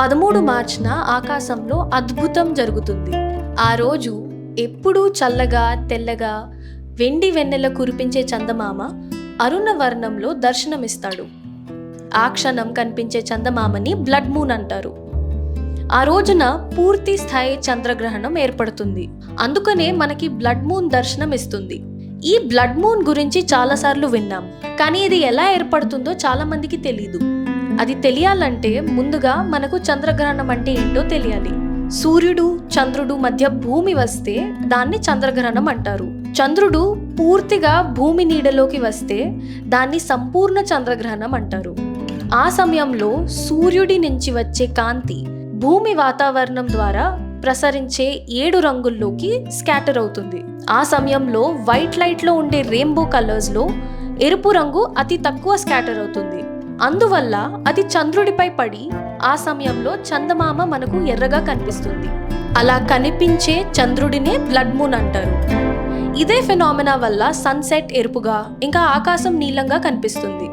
పదమూడు మార్చిన ఆకాశంలో అద్భుతం జరుగుతుంది. ఆ రోజు ఎప్పుడూ చల్లగా తెల్లగా వెండి వెన్నెల కురిపించే చందమామ అరుణ వర్ణంలో దర్శనమిస్తాడు. ఆ క్షణం కనిపించే చందమామని బ్లడ్ మూన్ అంటారు. ఆ రోజున పూర్తి స్థాయి చంద్రగ్రహణం ఏర్పడుతుంది. అందుకనే మనకి బ్లడ్ మూన్ దర్శనం ఇస్తుంది ఈ బ్లడ్ మూన్ గురించి చాలాసార్లు విన్నాం. కానీ ఇది ఎలా ఏర్పడుతుందో చాలా మందికి తెలియదు అది తెలియాలంటే ముందుగా మనకు చంద్రగ్రహణం అంటే ఏంటో తెలియాలి. సూర్యుడు చంద్రుడు మధ్య భూమి వస్తే దాన్ని చంద్రగ్రహణం అంటారు. చంద్రుడు పూర్తిగా భూమి నీడలోకి వస్తే దాన్ని సంపూర్ణ చంద్రగ్రహణం అంటారు. ఆ సమయంలో సూర్యుడి నుంచి వచ్చే కాంతి భూమి వాతావరణం ద్వారా ప్రసరించే ఏడు రంగుల్లోకి స్కాటర్ అవుతుంది. ఆ సమయంలో వైట్ లైట్లో ఉండే రెయిన్బో కలర్స్లో ఎరుపు రంగు అతి తక్కువ స్కాటర్ అవుతుంది. అందువల్ల అది చంద్రుడిపై పడి ఆ సమయంలో చందమామ మనకు ఎర్రగా కనిపిస్తుంది. అలా కనిపించే చంద్రుడినే బ్లడ్ మూన్ అంటారు. ఇదే ఫెనామినా వల్ల సన్సెట్ ఎరుపుగా ఇంకా ఆకాశం నీలంగా కనిపిస్తుంది.